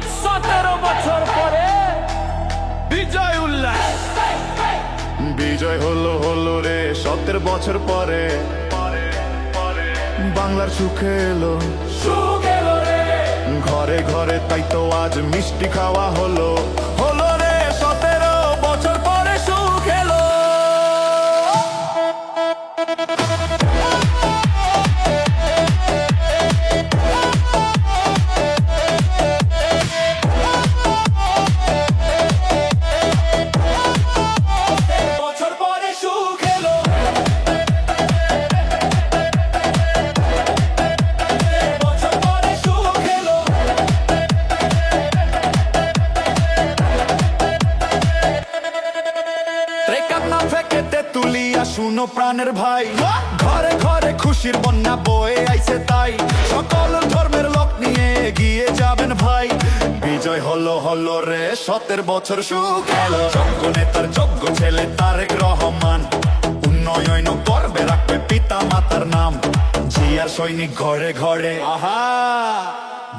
ঠিক সতেরো বছর পরে বিজয় উল্লাস। বিজয় হলো হলো রে সতের বছর পরে। বাংলার সুখে এলো। এলো ঘরে ঘরে তাই তো আজ মিষ্টি খাওয়া হলো। শুনো প্রাণের ভাই। ঘরে ঘরে খুশির বন্যা বয়ে আইছে তাই। সকল ধর্মের লোক নিয়ে এগিয়ে যাবেন ভাই। বিজয় হলো হলো রে সতের বছর সুখ নেতার যোগ্য ছেলে তারেক রহমান। উন্নয়ন করবে রাখবে পিতা মাতার নাম। জিয়ার সৈনিক ঘরে ঘরে। আহা!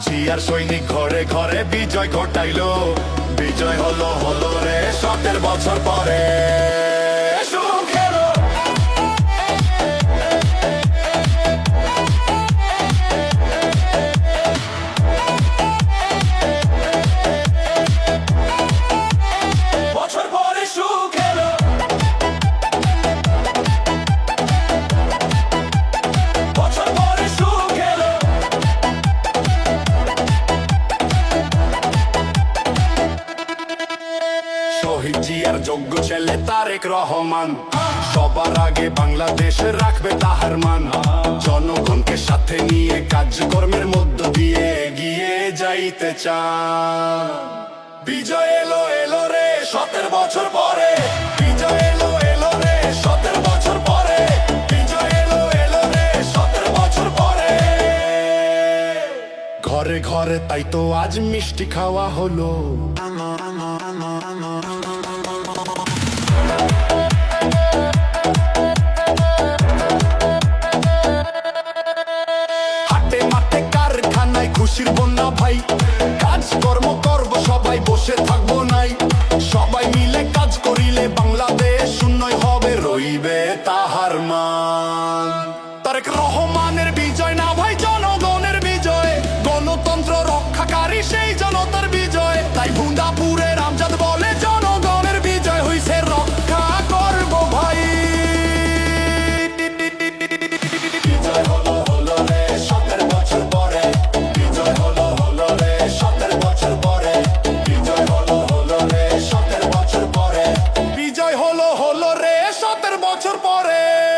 জিয়ার সৈনিক ঘরে ঘরে বিজয় ঘটাইলো। বিজয় হলো হলো রে সতের বছর পরে। শহীদ জিয়ার যোগ্য ছেলে তারেক রহমান। সবার আগে বাংলাদেশ রাখবে তাহার মান। জনগণকে সাথে নিয়ে কাজকর্মের মধ্য দিয়ে এগিয়ে যাইতে চান। বিজয় এলো এলো রে, সতের বছর পরে। বিজয় এলো এলো রে, সতের বছর পরে। বিজয় এলো এলো রে, সতের বছর পরে। ঘরে ঘরে তাই তো আজ মিষ্টি খাওয়া হলো। হাটে মাঠে কারখানায় খুশির বন্যা ভাই। কাজকর্ম করব সবাই বসে থাকব সতেরো বছর পরে।